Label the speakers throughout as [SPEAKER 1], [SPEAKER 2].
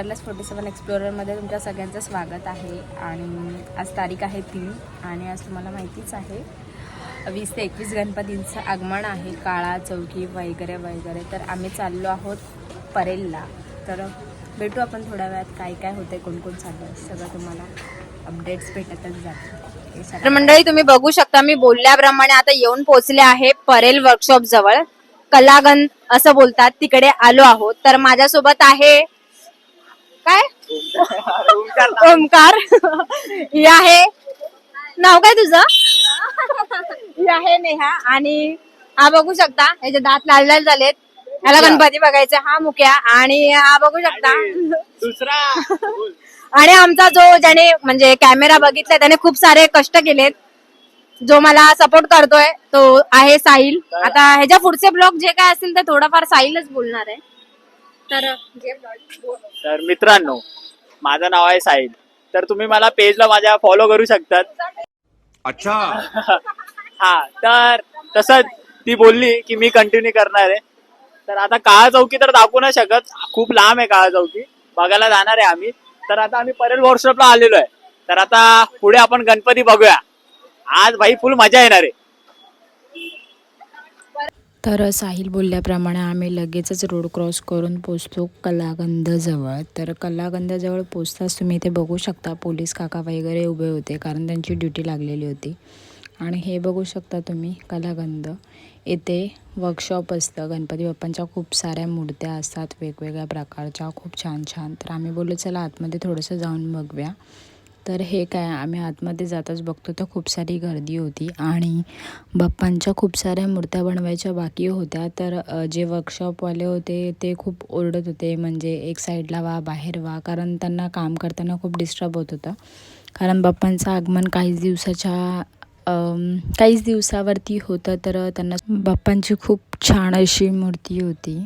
[SPEAKER 1] वंडरलेस forty सेवन एक्सप्लोररमध्ये तुमच्या सगळ्यांचं स्वागत आहे. आणि आज तारीख आहे तीन आणि आज तुम्हाला माहितीच आहे वीस ते एकवीस गणपतींचं आगमन आहे. काळा चौकी वगैरे वगैरे. तर आम्ही चाललो आहोत परेलला. तर भेटू आपण थोड्या वेळात काय काय होते कोण कोण चाललं आहे सगळं तुम्हाला अपडेट्स भेटतच जातात
[SPEAKER 2] तर मंडळी तुम्ही बघू शकता मी बोलल्याप्रमाणे आता येऊन पोहोचले आहे परेल वर्कशॉप जवळ. कलागन असं बोलतात तिकडे आलो आहोत. तर माझ्यासोबत आहे काय? ओमकार ही आहे. नाव काय तुझं? ही आहे नेहा आणि हा बघू शकता याचे दात लाल लाल झालेत ह्याला गणपती बघायचे हा मुक्या आणि हा बघू शकता.
[SPEAKER 3] दुसरा.
[SPEAKER 2] आणि आमचा जो ज्याने म्हणजे कॅमेरा बघितलाय त्याने खूप सारे कष्ट केलेत. जो मला सपोर्ट करतोय तो आहे साहिल. आता ह्याच्या पुढचे ब्लॉग जे काय असतील ते थोडंफार साहिलच बोलणार आहे. तर
[SPEAKER 3] तर मित्रांनो माझं नाव आहे साहिल. तर तुम्ही मला पेजला माझ्या फॉलो करू शकतात.
[SPEAKER 4] अच्छा.
[SPEAKER 3] हा तर तसंच ती बोलली की मी कंटिन्यू करणार आहे. तर आता काळा चौकी तर दाखवू नाही शकत. खूप लांब आहे काळा चौकी बघायला जाणार आहे आम्ही. तर आता आम्ही परेल वर्कशॉपला आलेलो आहे. तर आता पुढे आपण गणपती बघूया. आज भाई फुल मजा येणार आहे.
[SPEAKER 1] तर साहिल बोलल्याप्रमाणे आम्ही लगेचच रोड क्रॉस करून पोचतो कलागंधजवळ. तर कलागंधजवळ पोचताच तुम्ही इथे बघू शकता पोलीस काका वगैरे उभे होते कारण त्यांची ड्युटी लागलेली होती. आणि हे बघू शकता तुम्ही कलागंध. येथे वर्कशॉप असतं. गणपती बाप्पांच्या खूप साऱ्या मूर्त्या असतात. वेगवेगळ्या प्रकारच्या खूप छान छान. तर आम्ही बोललो चला आतमध्ये थोडंसं जाऊन बघूया. तर हे काय आम्ही आतमध्ये जाताच बघतो तर खूप सारी गर्दी होती. आणि बाप्पांच्या खूप साऱ्या मूर्त्या बनवायच्या बाकी होत्या. तर जे वर्कशॉपवाले होते ते खूप ओरडत होते. म्हणजे एक साईडला वा बाहेर वा. कारण त्यांना काम करताना खूप डिस्टर्ब होत होतं. कारण बाप्पांचं आगमन काहीच दिवसाच्या काहीच दिवसावरती होतं. तर त्यांना बाप्पांची खूप छान अशी मूर्ती होती.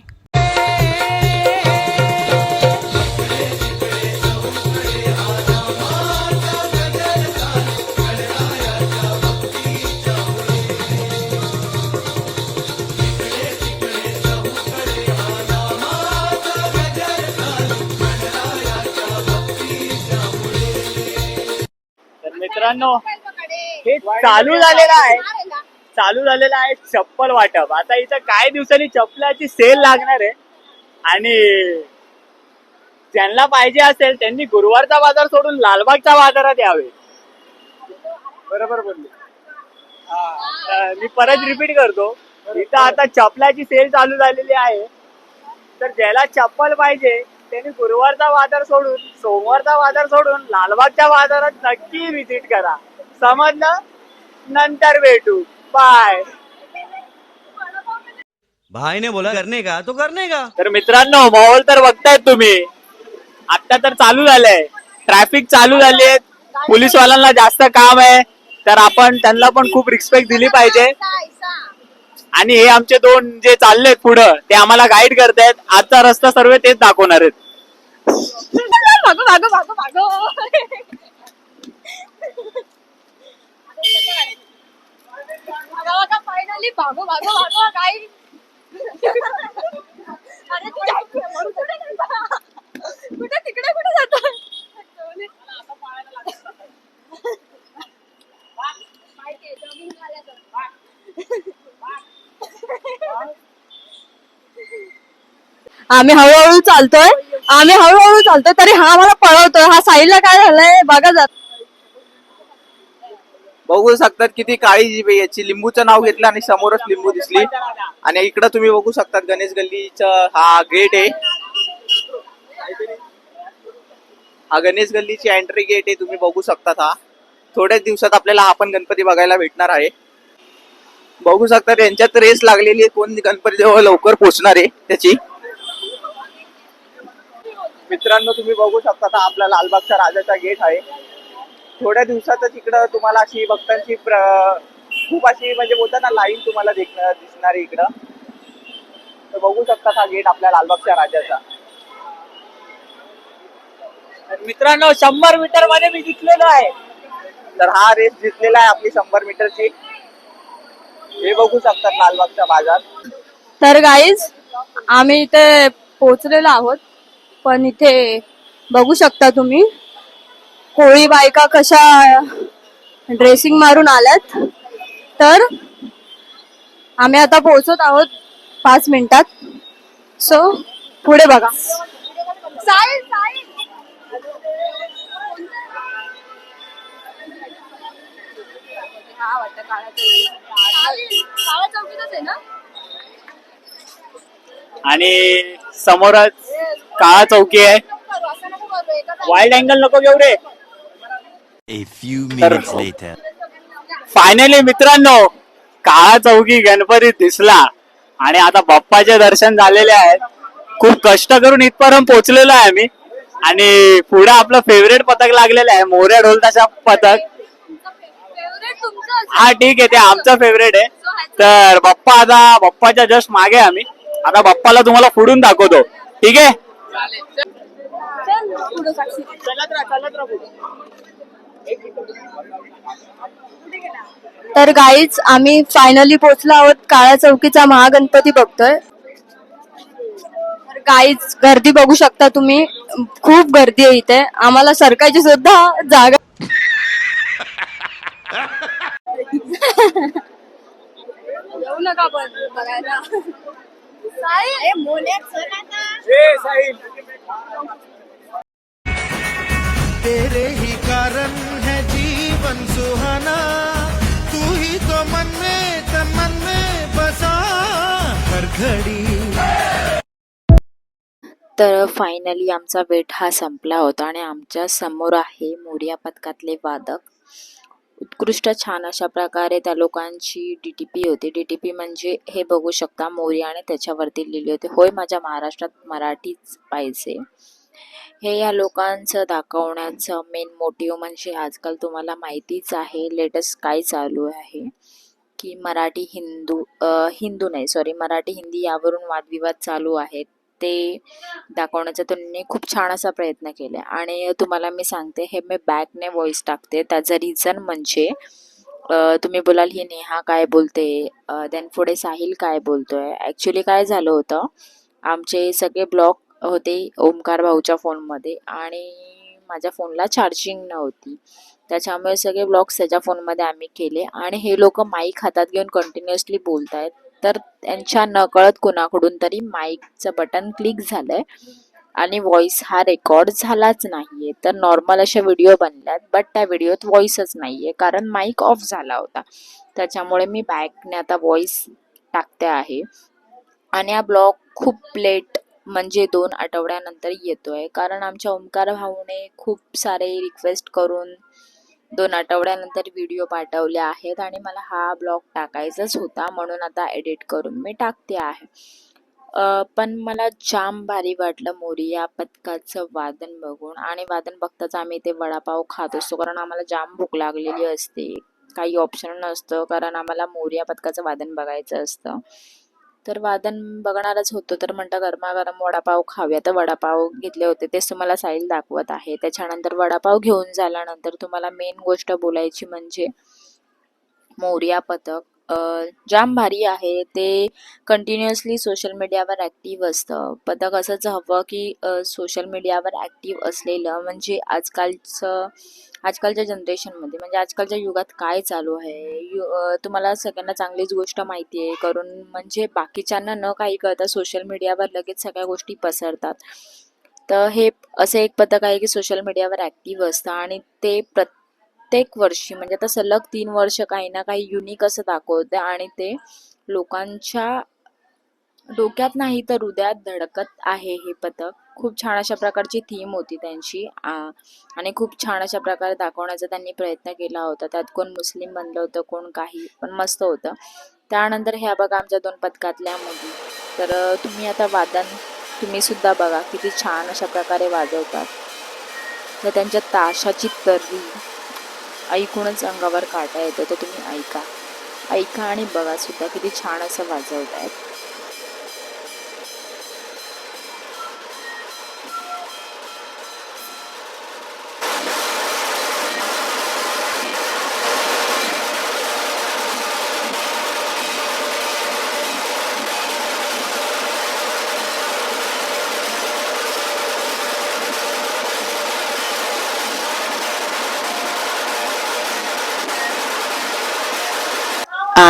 [SPEAKER 3] मित्रांनो हे चालू झालेलं आहे. चालू झालेलं आहे चप्पल वाटप. आता इथं काही दिवसांनी चप्पलाची सेल लागणार आहे. आणि ज्यांना पाहिजे असेल त्यांनी गुरुवारचा बाजार सोडून लालबागच्या बाजारात यावे. बरोबर बोलले. हा, मी परत रिपीट करतो. इथं आता चपलाची सेल चालू झालेली आहे. तर ज्याला चप्पल पाहिजे त्यांनी गुरुवारचा बाजार सोडून सोमवारचा बाजार सोडून लालबागच्या बाजारात नक्की विजिट करा. समजलं? नंतर भेटू. बाय
[SPEAKER 4] भाई ने बोला करने का? तो करने का?
[SPEAKER 3] तर मित्रांनो माहोल तर बघतायत तुम्ही. आता तर चालू झालंय. ट्रॅफिक चालू झाली आहे. पोलीसवाल्यांना जास्त काम आहे. तर आपण त्यांना पण खूप रिस्पेक्ट दिली पाहिजे. आणि हे आमचे दोन जे चाललेत पुढं ते आम्हाला गाईड करतायत. आजचा रस्ता सर्व तेच दाखवणार आहेत.
[SPEAKER 2] भागो भागो भागो भागो. फायनली भागो भागो भागो काय अरे तू जायचं कुठे जाता? कुठे तिकडे कुठे जातो आम्ही हळूहळू चालतोय. आम्ही हळूहळू चालतोय तरी हा आम्हाला पळवतोय. हा साईडला काय झालंय बघा जात
[SPEAKER 5] बघू शकतात किती काळी जीभ आहे याची. लिंबूचं नाव घेतलं आणि समोरच लिंबू दिसली. आणि इकडं तुम्ही बघू शकतात गणेश गल्लीचा हा गेट आहे. हा गणेश गल्लीची एंट्री गेट आहे तुम्ही बघू शकतात हा. थोड्याच दिवसात आपल्याला हा पण गणपती बघायला भेटणार आहे. बघू शकतात यांच्यात रेस लागलेली आहे. कोण गणपती जवळ लवकर पोहोचणार आहे त्याची. मित्रांनो तुम्ही बघू शकता हा आपला लालबागचा राजाचा गेट आहे. थोड्या दिवसातच इकडं तुम्हाला अशी भक्तांची प्र- खूप अशी म्हणजे बोलतात ना लाईन तुम्हाला देखणार दिसणार इकडं. तर बघू शकता हा गेट आपल्या लालबागच्या राजाचा.
[SPEAKER 3] मित्रांनो शंभर मीटरमध्ये मी जिंकलेलो आहे.
[SPEAKER 5] तर हा रेस जिंकलेला आहे आपली शंभर मीटरची हे बघू शकतात लालबागचा बाजार.
[SPEAKER 2] तर गाईज आम्ही इथे पोहोचलेलो आहोत. पण इथे बघू शकता तुम्ही कोळी बायका कशा ड्रेसिंग मारून आल्यात. तर आम्ही आता पोहोचत आहोत पाच मिनिटात. सो पुढे बघा.
[SPEAKER 3] आणि समोरच काळा चौकी आहे. वाईल्ड अँगल नको
[SPEAKER 4] later.
[SPEAKER 3] फायनली मित्रांनो काळा चौकी गणपती दिसला. आणि आता बाप्पाचे दर्शन झालेले आहेत खूप कष्ट करून इथपर्यंत पोहोचलेलो आहे आम्ही. आणि पुढे आपलं फेवरेट पथक लागलेलं आहे मोऱ्या ढोल ताशा पथक. हा ठीक आहे ते आमचं फेवरेट आहे. तर बाप्पा आता बाप्पाच्या जस्ट मागे आम्ही. आता बाप्पाला तुम्हाला पुढून दाखवतो ठीक आहे.
[SPEAKER 2] तर गाईच आम्ही फायनली पोहोचलो आहोत काळ्या चौकीचा महागणपती बघतोय तर गाईच गर्दी बघू शकता तुम्ही खूप गर्दी आहे इथे आम्हाला सरकायची सुद्धा जागा येऊ नका पण बघायला.
[SPEAKER 6] तेरे ही कारण है जीवन सुहाना। तू ही तो मन में तन मन में बसा हर घड़ी।
[SPEAKER 1] तर फायनली आमचा वेट हा संपला होता आणि आमच्यासमोर आहे मोर्या पथकातले वादक. उत्कृष्ट छान अशा प्रकारे त्या लोकांची डी टी पी होती. डी टी पी म्हणजे हे बघू शकता मोर्याने त्याच्यावरती लिहिली होती. होय माझ्या महाराष्ट्रात मराठीच पाहिजे. हे या लोकांचं दाखवण्याचं मेन मोटिव्ह म्हणजे आजकाल तुम्हाला माहितीच आहे लेटेस्ट काय चालू आहे? की मराठी हिंदू हिंदू नाही सॉरी मराठी हिंदी यावरून वादविवाद चालू आहेत. ते दाखवण्याचा त्यांनी खूप छान असा प्रयत्न केला. आणि तुम्हाला मी सांगते हे मी बॅकने व्हॉइस टाकते. त्याचं रिझन म्हणजे तुम्ही बोलाल ही नेहा काय बोलते? देन पुढे साहिल काय बोलतोय? ॲक्च्युली काय झालं होतं आमचे सगळे ब्लॉक होते ओमकार भाऊच्या फोनमध्ये आणि माझ्या फोनला चार्जिंग नव्हती. त्याच्यामुळे सगळे ब्लॉग्स त्याच्या फोनमध्ये आम्ही केले. आणि हे लोक माईक हातात घेऊन कंटिन्युअसली बोलत आहेत तर त्यांच्या नकळत कुणाकडून तरी माईकचं बटन क्लिक झालंय. आणि व्हॉइस हा रेकॉर्ड झालाच नाहीये. तर नॉर्मल अशा व्हिडिओ बनल्यात बट त्या व्हिडिओत व्हॉइसच नाहीये कारण माईक ऑफ झाला होता. त्याच्यामुळे मी बॅकने आता व्हॉइस टाकते आहे. आणि हा ब्लॉग खूप लेट म्हणजे दोन आठवड्यानंतर येतोय कारण आमच्या ओंकार भाऊने खूप सारे रिक्वेस्ट करून दोन आठवड्यानंतर व्हिडिओ पाठवले आहेत आणि मला हा ब्लॉग टाकायचाच होता म्हणून आता एडिट करून मी टाकते आहे. पण मला जाम भारी वाटलं मोरिया पथकाचं वादन बघून. आणि वादन बघताच आम्ही ते वडापाव खात असतो कारण आम्हाला जाम भूक लागलेली असते. काही ऑप्शन नसतं कारण आम्हाला मोरिया पथकाचं वादन बघायचं असतं. तर वादन बघणारच होतो. तर म्हणतं गरमागरम वडापाव खाव्या तर वडापाव घेतले होते. तेच तुम्हाला साईल दाखवत आहे. त्याच्यानंतर वडापाव घेऊन झाल्यानंतर तुम्हाला मेन गोष्ट बोलायची म्हणजे मोर्या पथक. जाम भारी आहे. ते कंटिन्युअसली सोशल मीडियावर ॲक्टिव्ह असतं. पथक असंच हवं की सोशल मीडियावर ॲक्टिव्ह असलेलं. म्हणजे आजकालचं आजकालच्या जनरेशनमध्ये म्हणजे आजकालच्या युगात काय चालू आहे? यु तुम्हाला सगळ्यांना चांगलीच गोष्ट माहिती आहे करून म्हणजे बाकीच्यांना न काही कळता सोशल मीडियावर लगेच सगळ्या गोष्टी पसरतात. तर हे असं एक पथक आहे की सोशल मीडियावर ॲक्टिव्ह असतं आणि ते प्रत्येक वर्षी म्हणजे आता सलग तीन वर्ष काही ना काही युनिक असं दाखवतं आणि ते लोकांच्या डोक्यात नाही तर हृदयात धडकत आहे हे पथक. खूप छान अशा प्रकारची थीम होती त्यांची. आणि खूप छान अशा प्रकारे दाखवण्याचा त्यांनी प्रयत्न केला होता. त्यात कोण मुस्लिम बनलं होतं कोण काही पण मस्त होतं. त्यानंतर ह्या बघा आमच्या दोन पथकातल्या मुली. तर तुम्ही आता वादन तुम्ही सुद्धा बघा किती छान अशा प्रकारे वाजवतात. तर त्यांच्या ताशाची तर्री ऐकूनच अंगावर काटा येतो. तर तुम्ही ऐका. ऐका आणि बघा सुद्धा किती छान असं वाजवत आहेत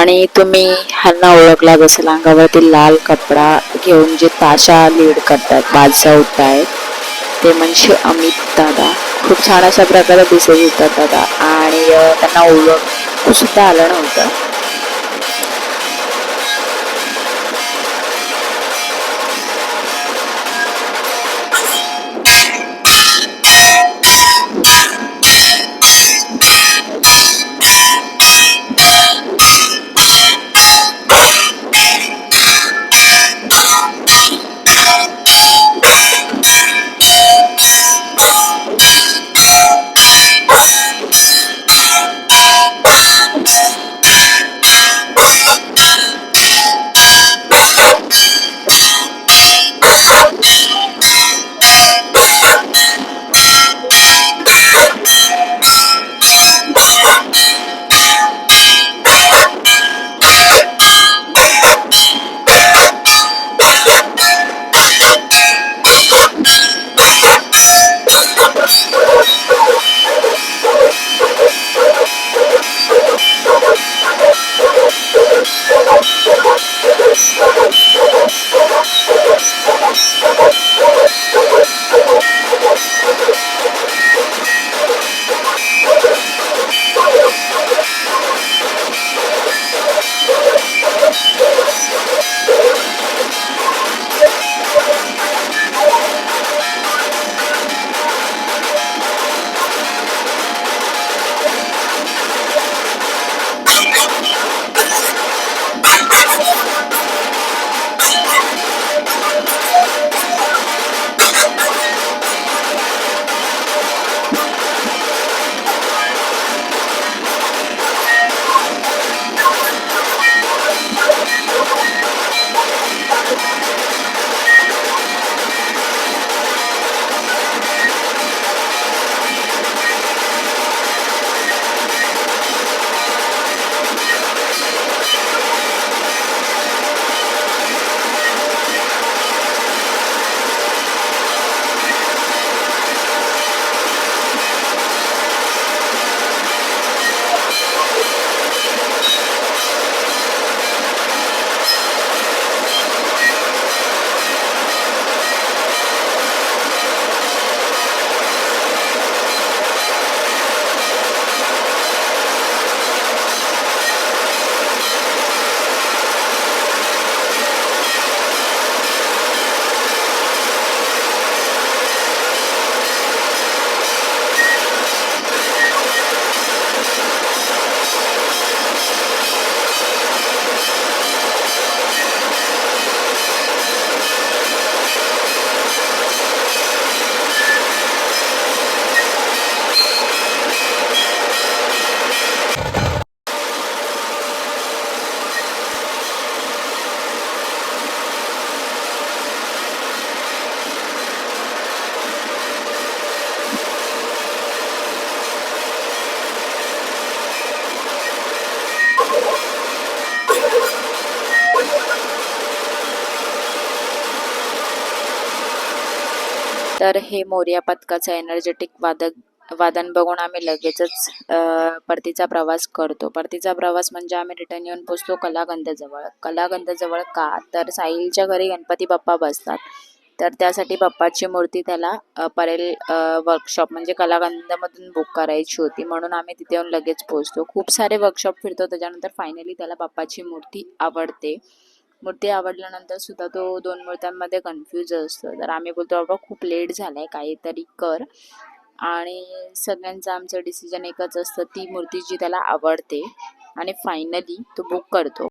[SPEAKER 1] आणि तुम्ही ह्यांना ओळखला असेल अंगावरती लाल कपडा घेऊन जे ताशा लीड करतात बादशाह उठतायत ते म्हणजे अमित दादा. खूप छान अशा प्रकारे दिसत होतात दादा. आणि त्यांना ओळख सुद्धा आलं नव्हतं. तर हे मोर्या पथकाचं एनर्जेटिक वादक वादन बघून आम्ही लगेचच परतीचा प्रवास करतो. परतीचा प्रवास म्हणजे आम्ही रिटर्न येऊन पोचतो कलागंधजवळ. कलागंधजवळ का? तर साहिलच्या घरी गणपती बाप्पा बसतात. तर त्यासाठी बाप्पाची मूर्ती त्याला परेल वर्कशॉप म्हणजे कलागंधमधून बुक करायची होती. म्हणून आम्ही तिथे येऊन लगेच पोचतो. खूप सारे वर्कशॉप फिरतो. त्याच्यानंतर फायनली त्याला बाप्पाची मूर्ती आवडते. मूर्ती आवडल्यानंतर सुद्धा तो दोन मूर्त्यांमध्ये कन्फ्यूज असतो. तर आम्ही बोलतो बाबा खूप लेट झालाय काहीतरी कर. आणि सगळ्यांचं आमचं डिसिजन एकच असतं ती मूर्ती जी त्याला आवडते. आणि फायनली तो बुक करतो.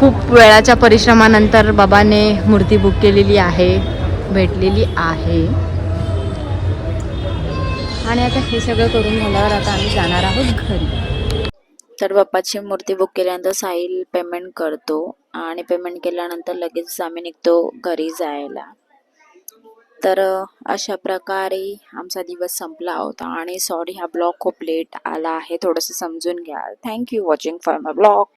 [SPEAKER 2] खूप वेळाच्या परिश्रमानंतर बाबाने मूर्ती बुक केलेली आहे भेटलेली आहे. आणि आता हे सगळं करून झाल्यावर आता आम्ही जाणार आहोत घरी.
[SPEAKER 1] तर बाप्पाची मूर्ती बुक केल्यानंतर साहिल पेमेंट करतो आणि पेमेंट केल्यानंतर लगेच आम्ही निघतो घरी जायला. तर अशा प्रकारे आमचा दिवस संपला होता आणि सॉरी हा ब्लॉग खूप लेट आला आहे थोडंसं समजून घ्या thank you watching for my blog